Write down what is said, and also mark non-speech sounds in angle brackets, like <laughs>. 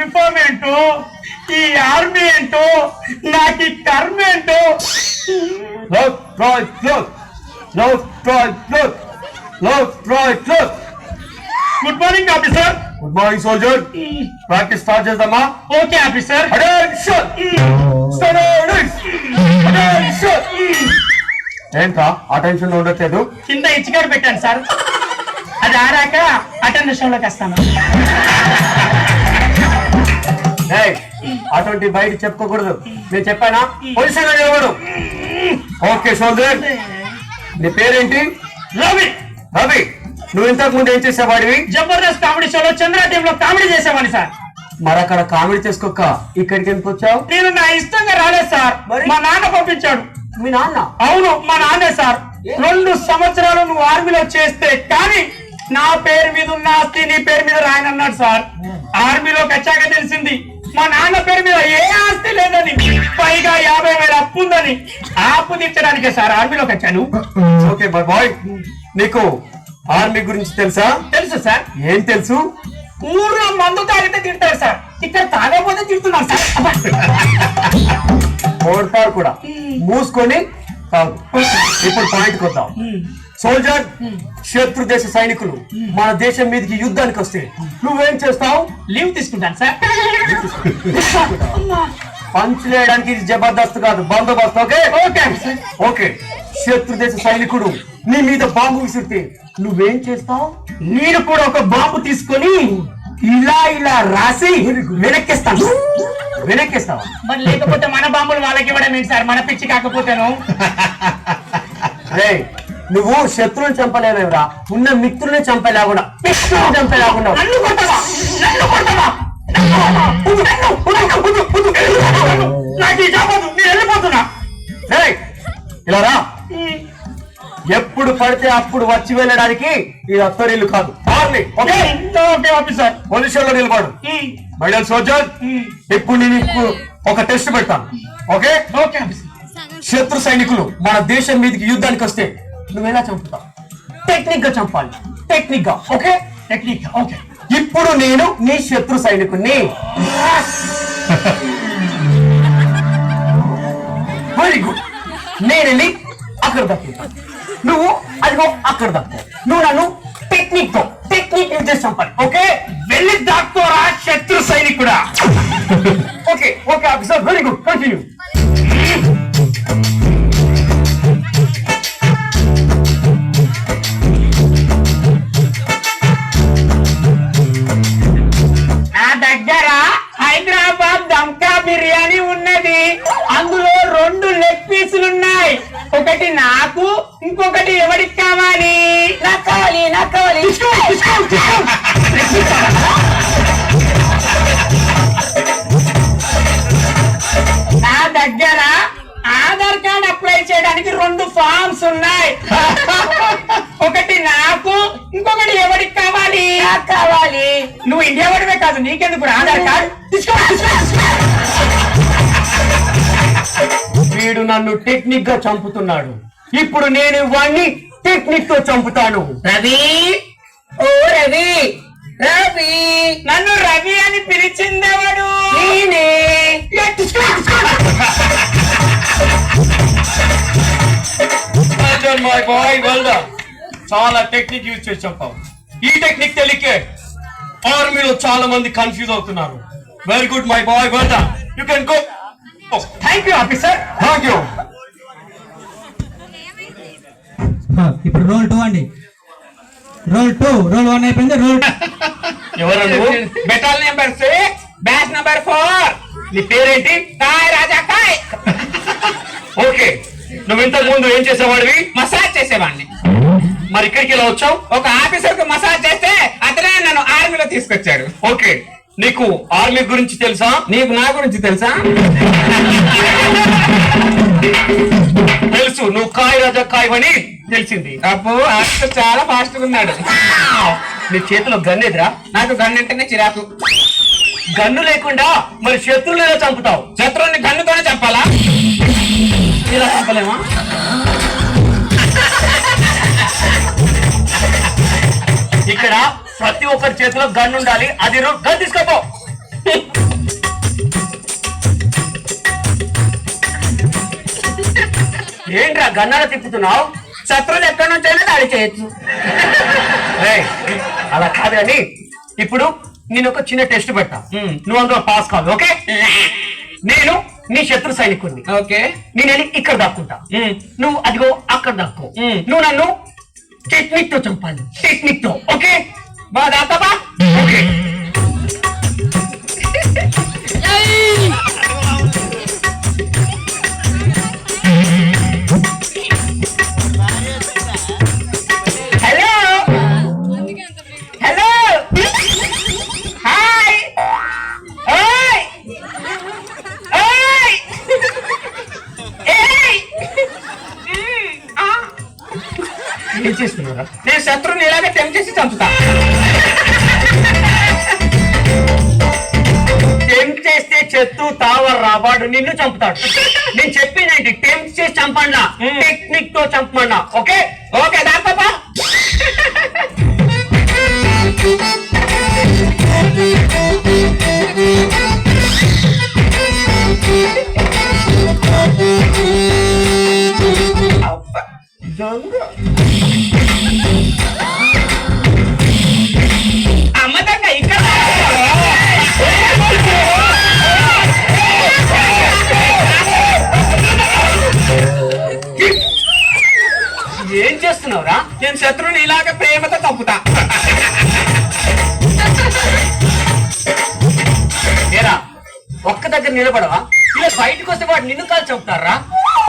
Uniform ఏంటో ఈ army ఏంటో నాకు ఈ కర్మ ఏంటో. Good morning officer good morning soldier practice start చేద్దామా? ఓకే ఆఫీసర్ అటెన్షన్ అటెన్షన్ ఏంట్రా? అటెన్షన్ ఉండట్లేదు. కింద ఇచ్చికాడు పెట్టాను సార్ అది ఆరాక అటెండెన్స్లోకి వస్తాను. అటువంటి బయట చెప్పుకోకూడదు. నేను చెప్పానా? పొజిషన్లో నిలబడు. ఓకే సోల్జర్ నీ పేరేంటి? రవి. రవి నువ్వు ఇంతకు ముందు ఏం చేసేవాడివి? జబర్దస్త్ కామెడీ షోలో చంద్ర టీమ్లో కామెడీ చేసేవాడిని సార్. మరి అక్కడ కామెడీ చేసుకోక ఇక్కడికి ఎందుకు వచ్చావు? నేను నా ఇష్టంగా రాలేదు సార్. మరి? మా నాన్న పంపించాడు. మీ నాన్న? అవును మా నాన్నే సార్. రెండు సంవత్సరాలు నువ్వు ఆర్మీలో చేస్తే కానీ నా పేరు మీద ఉన్న ఆస్తి నీ పేరు మీద రాయనన్నాడు సార్. ఆర్మీలోకి వచ్చాక తెలిసింది. మా నాన్న పేరు మీద ఏ ఆస్తి లేదని? పైగా యాభై వేల అప్పు ఉందని. అప్పు తీర్చడానికే సార్ ఆర్మీలోకి వచ్చాను. ఓకే మై బాయ్ నీకు ఆర్మీ గురించి తెలుసా? తెలుసు సార్. ఏం తెలుసు? ఊర్లో మందు తాగితే తిడతారు సార్. ఇక్కడ తాగకపోతే తిడుతున్నారు సార్. కూడా. మూసుకొని ఇప్పుడు పాయింట్ కొద్దాం సోల్జర్ శత్రు దేశ సైనికులు మన దేశం మీదకి యుద్ధానికి వస్తే నువ్వేం చేస్తావు? లీవ్ తీసుకుంటాను సార్ పంచ్ వేయడానికి ఇది జబర్దస్త్ కాదు బందోబస్తు ఓకే? ఓకే. ఓకే. శత్రు దేశ సైనికుడు నీ మీద బాంబు విసిరితే నువ్వేం చేస్తావు? నేను కూడా ఒక బాంబు తీసుకొని ఇలా ఇలా రాసి వెనక్కిస్తాను. వెనక్కిస్తావా మరి లేకపోతే మన బాంబులు వాళ్ళకి ఇవ్వడం ఏంటి సార్? మన పిచ్చి కాకపోతేను. <laughs> రే నువ్వు శత్రువుని చంపలేవురా ఉన్న మిత్రుల్ని చంపలేకుండా మిత్రుల్ని చంపలేకుండా నన్ను కొట్టవా నన్ను కొట్టవా. నాకు నేను వెళ్ళిపోతున్నా రేయ్, ఇలా రా. ఎప్పుడు పడితే అప్పుడు వచ్చి వెళ్ళడానికి ఇది అత్తరిల్లు కాదు. ఓకే? ఓకే ఆఫీసర్ పొజిషన్లో నిలబడు. మైడల్ సోల్జర్ ఇప్పుడు నేను ఒక టెస్ట్ పెడతాను. ఓకే ఓకే శత్రు సైనికులు మన దేశం మీదకి యుద్ధానికి వస్తే నువ్వు ఎలా చంపుతావు? టెక్నిక్గా చంపాలి. టెక్నిక్గా. ఓకే టెక్నిక్ ఓకే ఇప్పుడు నేను నీ శత్రు సైనికుణ్ణి. వెరీ గుడ్ నేను వెళ్ళి అక్కడ దక్కుతాను నువ్వు అదిగో అక్కడ దక్కు. నువ్వు నన్ను టెక్నిక్తో టెక్నిక్ యూజ్ చేసి చంపాలి. ఓకే నా దగ్గర ఆధార్ కార్డ్ అప్లై చేయడానికి రెండు ఫామ్స్ ఉన్నాయి. ఒకటి నాకు ఇంకొకటి ఎవరికి కావాలి? కావాలి. నువ్వు ఇండియా వాడివే కాదు నీకెందుకు ఆధార్ కార్డ్. వీడు నన్ను టెక్నిక్గా చంపుతున్నాడు. ఇప్పుడు నేను వాణ్ణి టెక్నిక్తో చంపుతాను. రవి! ఓ రవి! రవి! నన్ను రవి అని పిలిచిందెవడు? నేనే! మై బాయ్ వెల్ చాలా టెక్నిక్ యూజ్ చేసి చంపావు ఈ టెక్నిక్ తెలికే ఆర్మీలో చాలా మంది కన్ఫ్యూజ్ అవుతున్నారు. Very good my boy well you can go thank you officer thank you ఇప్పుడు రోల్ టూ అండి. రోల్ టూ రోల్ వన్ అయిపోయింది. రోల్ ఎవరు battalion number six batch number four నీ పేరేంటి? కాయ్ రాజా కాయ్. ఓకే. నువ్వు ఇంతకు ముందు ఏం చేసేవాడివి? మసాజ్ చేసేవాడిని. మరి ఇక్కడికి ఎలా వచ్చావు? ఒక ఆఫీసర్కు మసాజ్ చేస్తే అతనే నన్ను ఆర్మీలో తీసుకొచ్చాడు. ఓకే. నీకు ఆర్మీ గురించి తెలుసా? నీకు నా గురించి తెలుసా? <laughs> తెలుసు. నువ్వు కాయ్ రాజా కాయ్ అని తెలిసింది. అబ్బో ఆఫీసర్ చాలా ఫాస్ట్గా ఉన్నాడు. నీ చేతిలో గన్నేదిరా నాకు గన్నంటేనే చిరాకు. గన్ను లేకుండా మరి శత్రువులు ఎలా చంపుతావు? శత్రువుని గన్నుతోనే చెప్పాలా ఇలా చంపలేమా? ఇక్కడ ప్రతి ఒక్కరి చేతిలో గన్ ఉండాలి. అది గన్ తీసుకోపో. ఏంట్రా గన్నాల తిప్పుతున్నావు? శత్రువులు ఎక్కడి నుంచైనా దాడి చేయొచ్చు. అలా కాదు కానీ ఇప్పుడు నేను ఒక చిన్న టెస్ట్ పెడతా. నువ్వు అందులో పాస్ కాదు ఓకే? నేను నీ శత్రు సైనికుడిని ఓకే. నేను వెళ్ళి ఇక్కడ దాక్కుంటా. నువ్వు అదిగో అక్కడ దాక్కో. నువ్వు నన్ను టెక్నిక్తో చంపాలి. టెక్నిక్తో ఓకే? బా దాతాబా ఓకే. ఏం చేస్తున్నారా? నేను శత్రువుని ఇలాగే టెంప్ చేసి చంపుతా. టెంప్ట్ చేస్తే చెత్తు తావర్ రాబాడు నిన్ను చంపుతాడు. నేను చెప్పిందేంటి టెంప్ట్ చేసి చంపండా. టెక్నిక్తో చంపమన్నా. ఓకే ఓకే ఏం చేస్తున్నావురా? నేను శత్రువుని ఇలాగ ప్రేమతో తప్పుతా. ఏరా ఒక్క దగ్గర నిలబడవా? ఇలా బయటకు వస్తే వాడు నిన్ను కాల్ చంపుతారా